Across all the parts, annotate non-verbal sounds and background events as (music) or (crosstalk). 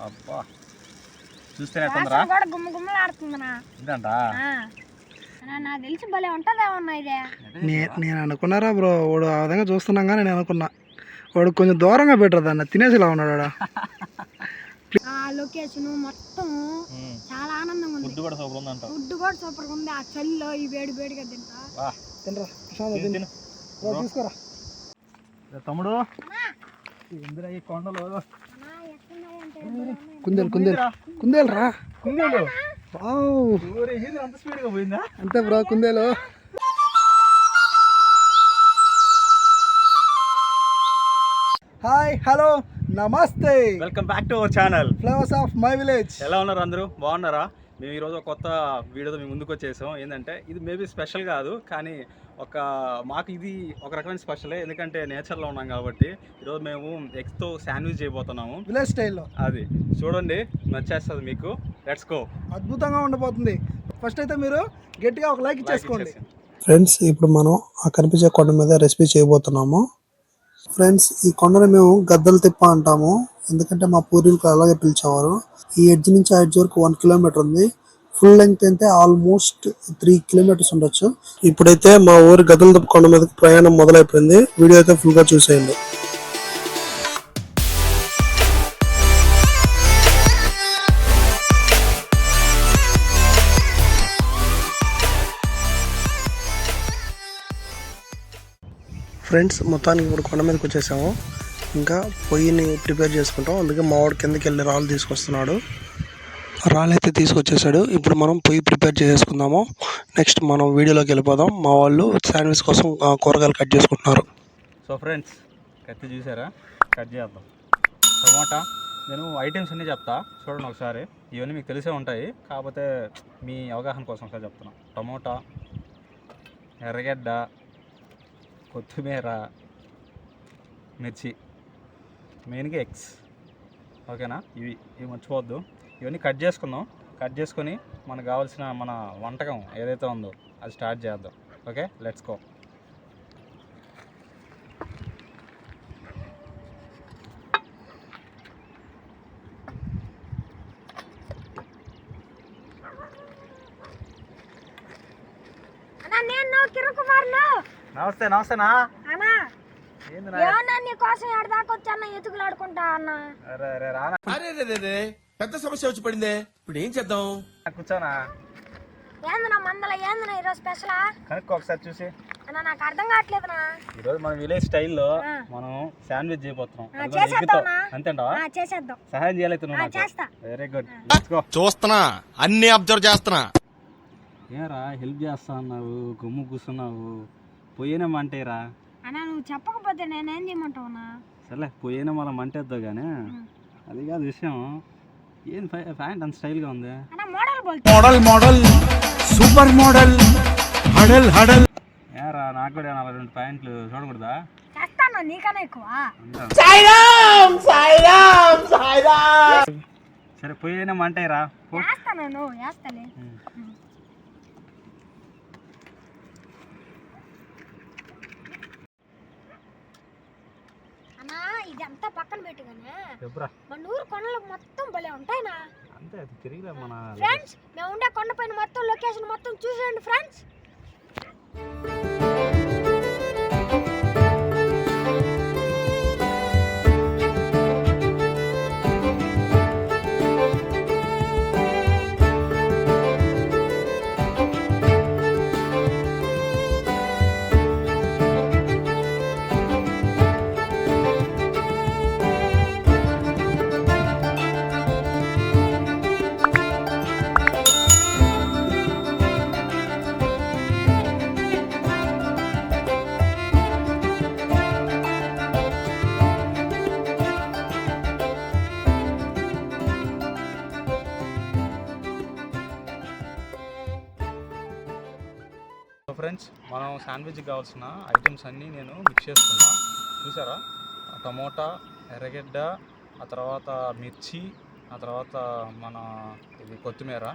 అబ్బా. చూస్తేనే తొందర కూడా గుమ్మ గుమ్మలాడుతుందనా ఇదంట? ఆ. అన్నా, నాకు తెలిసి భలే ఉంటుందేమన్నా ఇదే. నే- నేను అనుకున్నారా బ్రో? వాడు ఆ విధంగా చూస్తున్నాం కానీ నేను అనుకున్నా. వాడు కొంచెం దూరంగా పెట్టరు దాన్ని? తినేసిలా ఉన్నాడు వాడు. ఆ లొకేషన్ మొత్తం చాలా ఆనందంగా ఉంది. ఫుడ్ కూడా సూపర్ ఉందంట. ఫుడ్ కూడా సూపర్ ఉంది. ఆ చలిలో ఈ వేడి వేడిగా తింటా. వా. తినరా? ప్రశాంత్ తిను, తీసుకోరా. తమ్ముడు? ఇందిరా ఈ కొండలు? కుందేలు కుందేలు. కుందేలు రా. కుందేలు? స్పీడ్గా పోయిందా? అంతే బ్రో కుందేలు. Hi hello namaste. Welcome back to our channel. Flowers of my village. ఎలా ఉన్నారు అందరూ? బాగున్నారా? మేము ఈరోజు ఒక కొత్త వీడియోతో మేము ముందుకు వచ్చేసాం. ఏంటంటే ఇది మేబీ స్పెషల్ కాదు కానీ ఒక మాకు ఇది ఒక రకమైన స్పెషలే. ఎందుకంటే నేచర్లో ఉన్నాం కాబట్టి ఈరోజు మేము ఎగ్స్తో శాండ్విచ్ చేయబోతున్నాము. విలేజ్ స్టైల్లో. అది చూడండి నచ్చేస్తుంది మీకు. Let's go. అద్భుతంగా ఉండబోతుంది. ఫస్ట్ అయితే మీరు గట్టిగా ఒక లైక్ ఇచ్చేసుకోండి. ఫ్రెండ్స్ ఇప్పుడు మనం ఆ కనిపించే కొండ మీద రెసిపీ చేయబోతున్నాము. ఫ్రెండ్స్ ఈ కొండను మేము గద్దలు తిప్ప అంటాము. ఎందుకంటే మా పూర్వీకులు అలాగే పిలిచేవారు. ఈ ఎడ్జ్ నుంచి ఆ ఎడ్జ్ వరకు వన్ కిలోమీటర్ ఉంది. ఫుల్ లెంగ్త్ అయితే ఆల్మోస్ట్ త్రీ కిలోమీటర్స్ ఉండొచ్చు. ఇప్పుడైతే మా ఊరి గదుల తిప్ప కొండ మీదకి ప్రయాణం మొదలైపోయింది. వీడియో అయితే ఫుల్గా చూసేయండి. ఫ్రెండ్స్ మొత్తానికి ఇప్పుడు కొండ మీదకి వచ్చేసాము. ఇంకా పొయ్యిని ప్రిపేర్ చేసుకుంటాం. అందుకే మా వాడు కిందకి వెళ్ళి రాళ్ళు తీసుకొస్తున్నాడు. రాళ్ళు అయితే తీసుకొచ్చేసాడు. ఇప్పుడు మనం పొయ్యి ప్రిపేర్ చేసుకుందాము నెక్స్ట్ మనం వీడియోలోకి వెళ్ళిపోదాం. మా వాళ్ళు శాండ్విచ్ కోసం కూరగాయలు కట్ చేసుకుంటున్నారు. సో ఫ్రెండ్స్ కత్తి చూసారా? కట్ చేద్దాం. టమోటా నేను ఐటమ్స్ అన్నీ చెప్తా. చూడండి ఒకసారి. ఇవన్నీ మీకు తెలిసే ఉంటాయి. కాకపోతే మీ అవగాహన కోసం ఒకసారి చెప్తున్నా. టమోటా ఎర్రగడ్డ కొత్తిమీర మిర్చి. మెయిన్గా ఎగ్స్ ఓకేనా? ఇవి ఇవి మర్చిపోవద్దు ఇవన్నీ కట్ చేసుకుందాం. కట్ చేసుకొని మనకు కావాల్సిన మన వంటకం ఏదైతే ఉందో అది స్టార్ట్ చేద్దాం. ఓకే? లెట్స్ గో అన్నా నేను కిరణ్ కుమార్లు నమస్తే నమస్తేనా? ఏమన్నా నీ కోసం ఎడ దాకా వచ్చాన్న ఎతుకులాడుకుంటా అన్నా. అరే అరే రానా అరే రే రే రే పెద్ద సమస్య వచ్చి పడిందే. ఇప్పుడు ఏం చేద్దాం? కూర్చోనా? ఏందన్నా మందల ఏందన్నా ఈరోజు స్పెషలా? కనుక్కో ఒకసారి చూసి. అన్నా నాకు అర్థం కావట్లేదునా ఈరోజు మన విలేజ్ స్టైల్లో. మనం శాండ్విచ్ చేయబోతున్నాం. అంతేంటావా? ఆ, చేసేద్దాం. సహాయం చేయాలైతే నువ్వు చేస్తా. వెరీ గుడ్ లెట్స్ గో చూస్తున్నా. అన్ని అబ్జర్వ్ చేస్తున్నా. ఏరా హెల్ప్ చేస్తా అన్నావు గుమ్ము కూర్చున్నావు. పోయినా మంటేరా. అన్నా నువ్వు చెప్పకపోతే నేనేం చేయమంటావునా సర్లే పోయినా మళ్ళీ మంటేద్దాం కానీ అది కాదు విషయం. ఏం ప్యాంట్ అంత స్టైల్గా ఉంది? అన్నా model model model super model హడల్ హడల్. ఏరా నాకు కూడా నలభై రెండు ప్యాంట్లు చూడకూడదా? చేస్తాను? నీకన్నా ఎక్కువ? ఉందా? సరే పోయినా మంటేరా. పో. వేస్తాను నువ్వు? వేస్తాలే అన్నా ఇదంతా పక్కన పెట్టుగానే చెప్పురా మన ఊరు కొండలు మొత్తం భలే ఉంటాయినా. అంతే అది తిరిగిలే మన ఫ్రెండ్స్ మేము ఉండే కొండపైన మొత్తం లొకేషన్ మొత్తం చూసేయండి ఫ్రెండ్స్ ఫ్రెండ్స్ మనం శాండ్విచ్కి కావాల్సిన ఐటమ్స్ అన్నీ నేను మిక్స్ చేసుకున్నా. చూసారా? టమోటా ఎర్రగడ్డ ఆ తర్వాత మిర్చి ఆ తర్వాత మన ఇది కొత్తిమీర.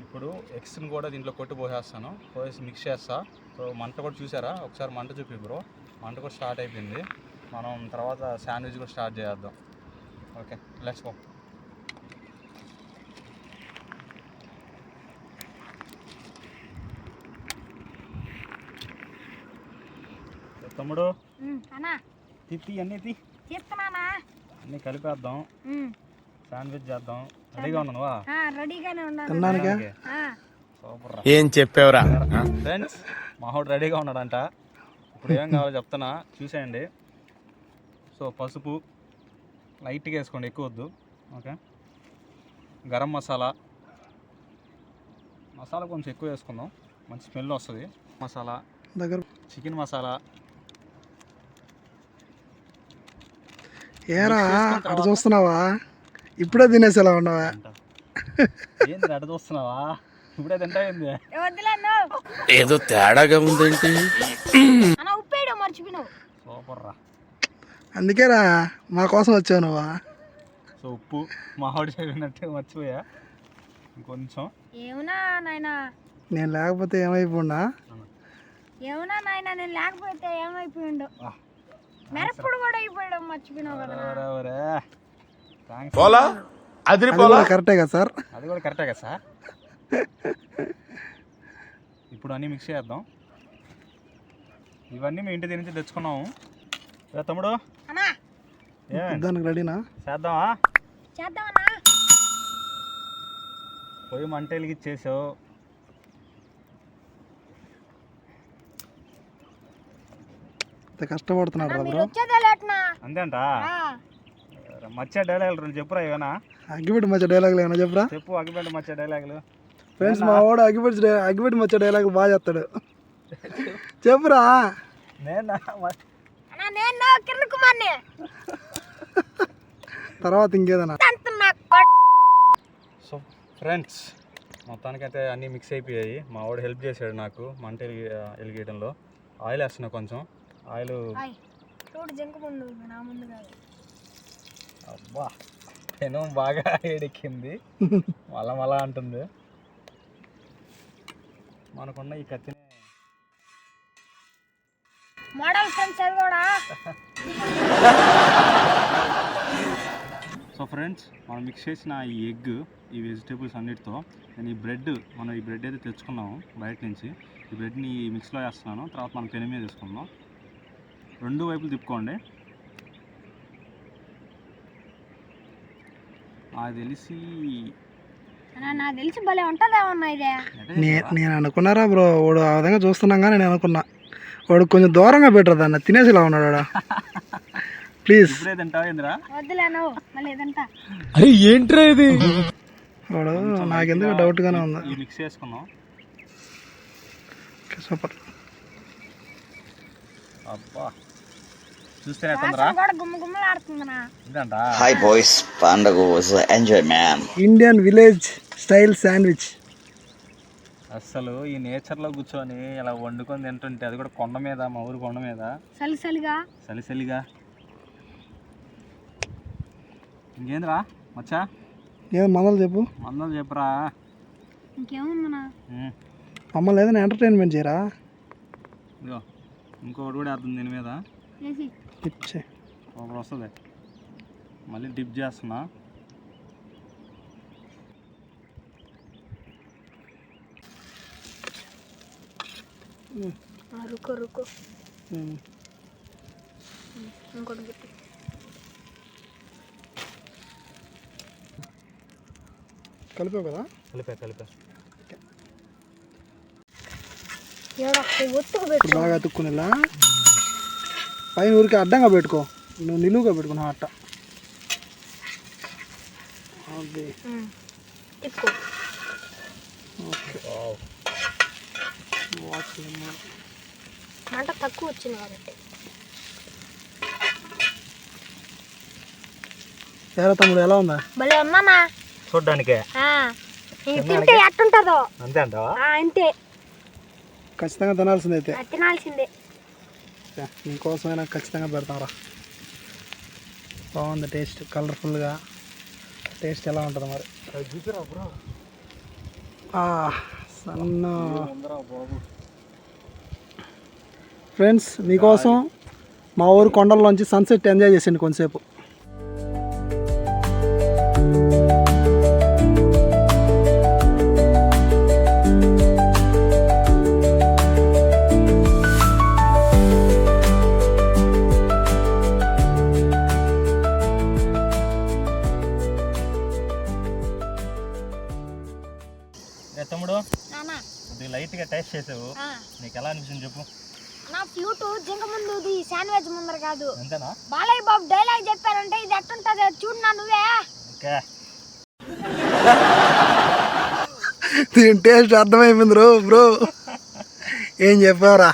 ఇప్పుడు ఎగ్స్ని కూడా దీంట్లో కొట్టి పోసేస్తాను. పోసేసి మిక్స్ చేస్తా. సో మంట కూడా చూసారా? ఒకసారి మంట చూపి బ్రో. మంట కూడా స్టార్ట్ అయిపోయింది. మనం తర్వాత శాండ్విచ్ కూడా స్టార్ట్ చేద్దాం. ఓకే లెట్స్ గో తమ్ముడు. తిత్తి అన్నీ. తీ అన్నీ కలిపేద్దాం. శాండ్విచ్ చేద్దాం. రెడీగా ఉన్నావా? ఆ, రెడీగానే ఉన్నాను. ఏం చెప్పావురా? ఫ్రెండ్స్ మాహోడు రెడీగా ఉన్నాడంట. ఇప్పుడు ఏం కావాలో చెప్తున్నా. చూసేయండి. సో పసుపు లైట్గా వేసుకోండి ఎక్కువ వద్దు. ఓకే గరం మసాలా. మసాలా కొంచెం ఎక్కువ వేసుకుందాం. మంచి స్మెల్ వస్తుంది. మసాలా. దగ్గర చికెన్ మసాలా. ఏరా అటు చూస్తున్నావా? ఇప్పుడే తినేసేలా ఉన్నావా? అంట చూస్తున్నావా? ఇప్పుడే ఏంది? తేడాగా ఉందేంటి? సూపర్ రా అందుకేరా మా కోసం వచ్చావు నువ్వా? సో ఉప్పు చెప్పినట్టు మర్చిపోయా? ఏమన్నా నాయనా? నేను లేకపోతే ఏమైపోయినా? ఏమన్నా నాయనా నేను లేకపోతే ఏమైపోయిండు మిరప్పుడు కూడా అయిపోయాడు మర్చిపోయినావు కదా ఒరే, ఒరే. థాంక్స్. పోలా? అది కరెక్టే కదా సార్? అది కూడా కరెక్టే కదా సార్? ఇప్పుడు అన్నీ మిక్స్ చేద్దాం. ఇవన్నీ మీ ఇంటి నుంచి తెచ్చుకున్నాము. తమ్ముడు. దానికి రెడీనా? చేద్దామా? చేద్దామన్నా. పొయ్యి మంట వెలిగిచ్చేసావు ఇంత కష్టపడుతున్నాడు బ్రో అంతేంట మచ్చ డైలాగులు రెండు చెప్పురా ఏమైనా అగ్గిపెట్టి మధ్య డైలాగులు ఏమైనా చెప్పురా? చెప్పు అగ్గిపెట్టి మచ్చ డైలాగులు ఫ్రెండ్స్ మా వాడు అగ్గిపెట్టి అగ్గిపెట్టి మధ్య డైలాగులు బాగా చెప్తాడు చెప్పురా. నేను? అన్నా నేను కిరణ్ కుమార్ని. తర్వాత ఇంకేదన్నా? సో ఫ్రెండ్స్ మొత్తానికైతే అన్నీ మిక్స్ అయిపోయాయి. మా వాడు హెల్ప్ చేశాడు నాకు మంట వెలిగి వెలిగేయడంలో ఆయిల్ వేస్తున్నా కొంచెం. ఆయిల్. హాయ్ చూడు జంకు ముందు నా ముందు కాదు. అబ్బా పెనం బాగా వేడెక్కింది మళ్ళా మళ్ళా అంటుంది. మనకున్న ఈ కత్తిని. మోడల్ ఫ్రెండ్స్ అది కూడా? సో ఫ్రెండ్స్ మనం మిక్స్ చేసిన ఈ ఎగ్ ఈ వెజిటేబుల్స్ అన్నిటితో నేను ఈ బ్రెడ్ మనం ఈ బ్రెడ్ అయితే తెచ్చుకున్నాము బయట నుంచి. ఈ బ్రెడ్ని ఈ మిక్స్లో వేస్తున్నాను. తర్వాత మనం పెను మీద వేసుకుందాం. రెండు వైపులు తిప్పుకోండి. నాకు తెలిసి అన్నా నాకు తెలిసి భలే ఉంటుందేమన్నా ఇదే? నే నేను అనుకున్నారా బ్రో? వాడు ఆ విధంగా చూస్తున్నాం కానీ నేను అనుకున్నా. వాడు కొంచెం దూరంగా పెట్టరు దాన్ని? తినేసి ఇలా ఉన్నాడు వాడు. (laughs) ప్లీజ్ అరే ఏంట్రా ఇది? వాడు నాకెందుకు డౌట్గానే ఉంది. మిక్స్ చేసుకున్నాం సూపర్. అబ్బా. చూస్తేనే గుమ్మలు ఆడుతుందనా ఇదంట? Hi boys, Panda was enjoy man. Indian village style sandwich అస్సలు ఈ నేచర్లో కూర్చొని ఇలా వండుకొని తింటుంటే అది కూడా కొండ మీద మా ఊరు కొండ మీద. చలి చలిగా చలిచలిగా ఇంకేందిరా మచ్చా? ఏదో మొదలు చెప్పు. మందలు చెప్పురా. ఇంకేముందనా? మమ్మల్ని ఏదైనా ఎంటర్టైన్మెంట్ చేయరా? ఇదిగో ఇంకొకటి కూడా వేస్తుంది దీని మీద. వేసి ఒకటి వస్తుంది. మళ్ళీ డిప్ చేస్తున్నా. రుకో రుకో. ఇంకోటి పెట్టి. కలిపావు కదా? కలిపా కలిపా. ఏడో ఒత్తుకు పెట్టు. బాగా అతుక్కునేలా? పైన ఊరికి అడ్డంగా పెట్టుకో. నువ్వు నిలువుగా పెట్టుకున్నావు అట్ట. అది. మంట తక్కువ వచ్చింది కాబట్టి. తమ్ముడు ఎలా ఉందా? భలే ఉన్నానా చూడ్డానికే. తింటే ఎట్టుంటుందో అంతే అంటావా? ఆ, అంతే. ఖచ్చితంగా తినాల్సింది అయితే. తినాల్సిందే. నీకోసమైనా ఖచ్చితంగా పెడతాంరా. బాగుంది టేస్ట్ కలర్ఫుల్గా. టేస్ట్ ఎలా ఉంటుంది మరి. ఆ, సన్న. ఫ్రెండ్స్ మీకోసం మా ఊరు కొండల్లోంచి సన్సెట్ ఎంజాయ్ చేసిండు కొంతసేపు. తమ్ముడు నాన్న కొద్దిగా లైట్గా టేస్ట్ చేసావు. నీకు ఎలా అనిపించింది చెప్పు. నా ఫ్లూట్ జింక ముందు శాండ్విచ్ ముందర కాదు. అంతేనా? బాలయ్య బాబు డైలాగ్ చెప్పారంటే ఇది ఎట్టుంటది చూడు నా నువ్వే. ఓకే. దీని టేస్ట్ అర్థమైపోయింది బ్రో బ్రో. ఏం చెప్పావురా?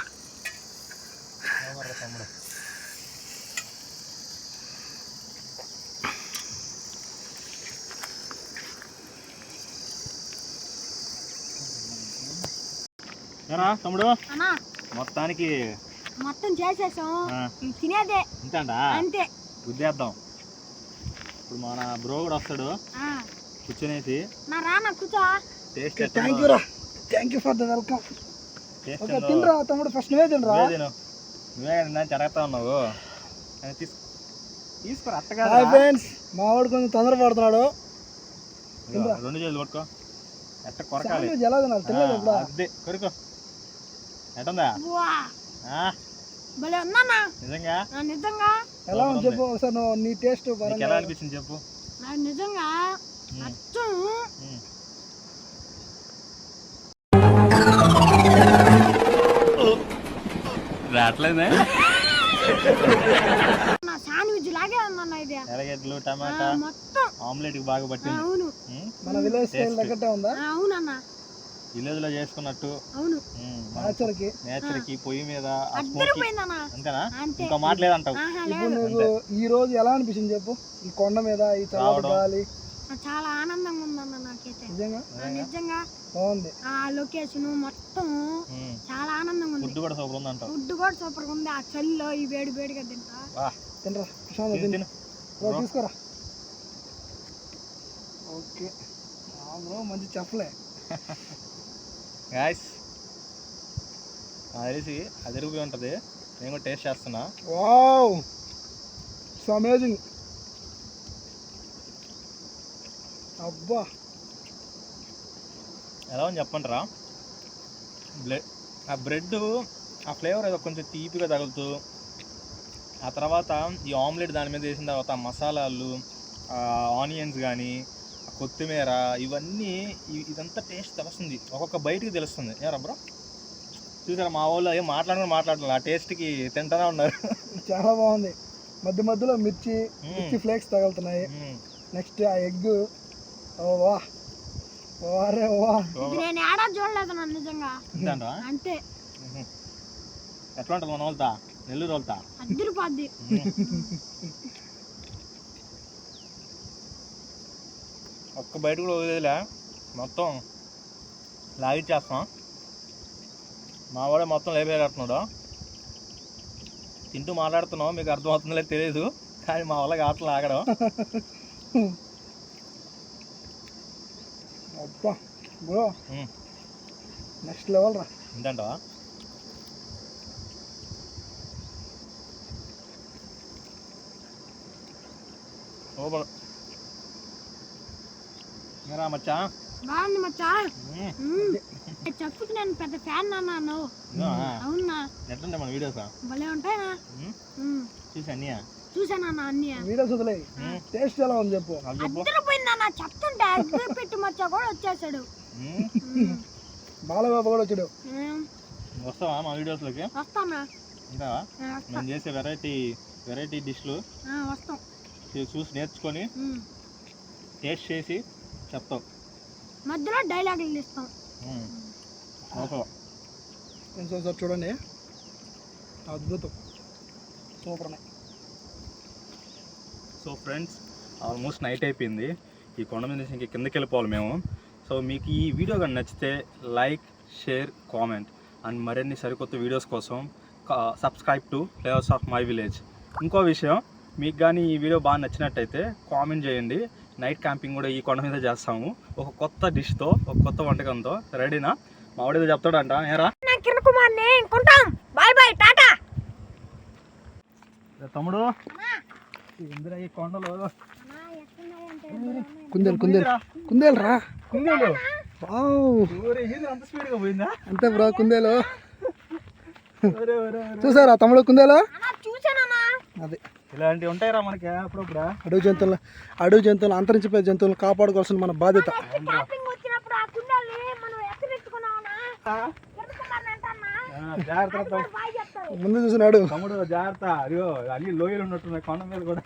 తమ్ముడు? అన్నా. మొత్తానికి మొత్తం చేసేసాం. తినేదే. ఇంతేంటా అంతే. గుద్దేద్దాం ఇప్పుడు మన బ్రో కూడా వస్తాడు. కూర్చునేసి. నా రానా కూర్చో. టేస్ట్ థ్యాంక్ యూ రా. Thank you for the welcome okay తినరా తమ్ముడు ఫస్ట్ నువ్వే తినరా? తిను. నువ్వే కదా చెడగతా ఉన్నావు అది తీసు తీసుకురా అత్తగా హాయ్ ఫ్రెండ్స్ మా వాడు కొంచెం తొందర పడుతున్నాడు. రెండు చేతులు పట్టుకో ఎట్ట కొరకాలి. ఎలా తినాలి? తెలియదు అదే కొరుకో. ఆ, భలే ఉందన్నా నిజంగా? నిజంగా? ఎలా ఉంది చెప్పు ఒకసారి నువ్వు నీ టేస్ట్ ఎలా అనిపించింది చెప్పు? నా నిజంగా అచ్చం. రావట్లేదే? నా శాండ్విచ్ లాగే ఉందన్న ఇది. టమాటా. మొత్తం. ఆమ్లెట్కి బాగా పట్టింది. అవును. మన విలేజ్ స్టైల్ ఉందా? అవునన్న. విలేజ్లో చేసుకున్నట్టు. అవును. నేచర్కి పొయ్యి మీద అంతేనా? అంతే. ఇంకో మాట లేదంటావు. ఆహా ఇప్పుడు నువ్వు ఈ రోజు ఎలా అనిపించింది చెప్పు? ఈ కొండ మీద ఈ చల్లటి. గాలి. చాలా ఆనందంగా ఉందన్న నాకైతే. నిజంగా? బాగుంది. ఆ లొకేషన్ మొత్తం చాలా ఆనందంగా ఉంది. ఫుడ్ కూడా సూపర్ ఉందంటావు. ఫుడ్ కూడా సూపర్గా ఉంది. ఆ చలిలో ఈ వేడి వేడిగా తింటా. వా. తినరా? ప్రశాంత్ తిను, తీసుకోరా? ఓకే. బ్రో మంచి చెప్పలే (laughs) గాయస్ నాకు తెలిసి అది ఎరిగిపోయి ఉంటుంది. నేను కూడా టేస్ట్ చేస్తున్నా. వావ్ సో అమేజింగ్ అబ్బా! ఎలా ఉంది చెప్పంటారా బ్రెడ్ ఆ బ్రెడ్ ఆ ఫ్లేవర్ ఏదో కొంచెం తీపిగా తగులుతూ ఆ తర్వాత ఈ ఆమ్లెట్ దాని మీద వేసిన తర్వాత మసాలాలు ఆనియన్స్ కానీ కొత్తిమీర ఇవన్నీ ఇదంతా టేస్ట్ తెలుస్తుంది. ఒక్కొక్క బయటికి తెలుస్తుంది. ఏ బ్రో? చూసారా మా వాళ్ళు ఏం మాట్లాడుకుని మాట్లాడుతున్నారు. ఆ టేస్ట్కి తింటానే ఉన్నారు. చాలా బాగుంది. మధ్య మధ్యలో మిర్చి మిర్చి ఫ్లేక్స్ తగులుతున్నాయి. నెక్స్ట్ ఆ ఎగ్. ఓ వా. వారే వా. ఇది నేను ఏడా చూడలేదు నన్ను నిజంగా. తింటాండ్రా? అంతే. ఎట్లా ఉంటుంది మన వాళ్ళతా? నెల్లూరు వాళ్ళతా? అద్దరిపోద్ది. ఒక్క బయట కూడా వదిలేదులే. మొత్తం లాగిచ్చేస్తాం మా వాడే మొత్తం లేపేటట్టున్నాడు తింటూ మాట్లాడుతున్నాం. మీకు అర్థమవుతుందో తెలియదు కానీ మా వాళ్ళకి ఆటలు ఆగడం. అబ్బా బ్రో. నెక్స్ట్ లెవెల్ రా. ఏంటంటావా సూపర్ మీరా మచ్చా? బాగుంది మచ్చా. చెప్పుకి నేను పెద్ద ఫ్యాన్ అన్నాను. అవునా? ఎట్లుంటాయి మన వీడియోస్ భలే ఉంటాయినా. చూసి అన్నయ్య చూసానన్న అన్ని వీడియోస్ వదిలే. టేస్ట్ ఎలా ఉంది చెప్పు. అద్దరిపోయిందన్న చెప్తుంటే అద్దరి పెట్టి మచ్చా కూడా వచ్చేసాడు. బాలబాబు కూడా వచ్చాడు. వస్తావా మా వీడియోస్లోకి వస్తానా? ఉంటావా? మేము చేసే వెరైటీ వెరైటీ డిష్లు ఆ, వస్తాం. చూసి నేర్చుకొని. టేస్ట్ చేసి చెప్తావు మధ్యలో డైలాగులు ఇస్తాం కొంచెం ఒకసారి చూడండి. అద్భుతం. Super so friends almost night అయిపోయింది. ఈ కొండ మీద నుంచి ఇంక కిందకి వెళ్ళిపోవాలి మేము. సో మీకు ఈ వీడియో కానీ నచ్చితే లైక్ షేర్ కామెంట్. అండ్ మరిన్ని సరికొత్త వీడియోస్ కోసం subscribe to flavours of my village ఇంకో విషయం మీకు కానీ ఈ వీడియో బాగా నచ్చినట్టయితే కామెంట్ చేయండి. నైట్ క్యాంపింగ్ కూడా ఈ కొండ మీద చేస్తాము. ఒక కొత్త డిష్తో ఒక కొత్త వంటకంతో. రెడీనా మా వాడితో చెప్తాడంట. ఏరా? నేను కిరణ్ కుమార్ని కొంటాం. Bye bye tata. తమ్ముడు? ఇందిరా ఈ కొండలో? కుందేలు కుందేలు. కుందేలు? రా కుందేలు అంత స్పీడ్గా పోయిందా? అంతే బ్రో కుందేలు. చూసారా తమ్ముడు కుందేలు? చూసానన్నా అది. ఇలాంటివి ఉంటాయిరా మనకి అప్పుడప్పుడు. అడవి జంతువులు అడవి జంతువులు అంతరించిపోయే జంతువులను కాపాడుకోవాల్సిన మన బాధ్యత. జాగ్రత్త. ముందు చూసినాడు. తమ్ముడు జాగ్రత్త. అయ్యో అన్ని లోయలు ఉన్నట్టున్నాయి కొండ మీద కూడా.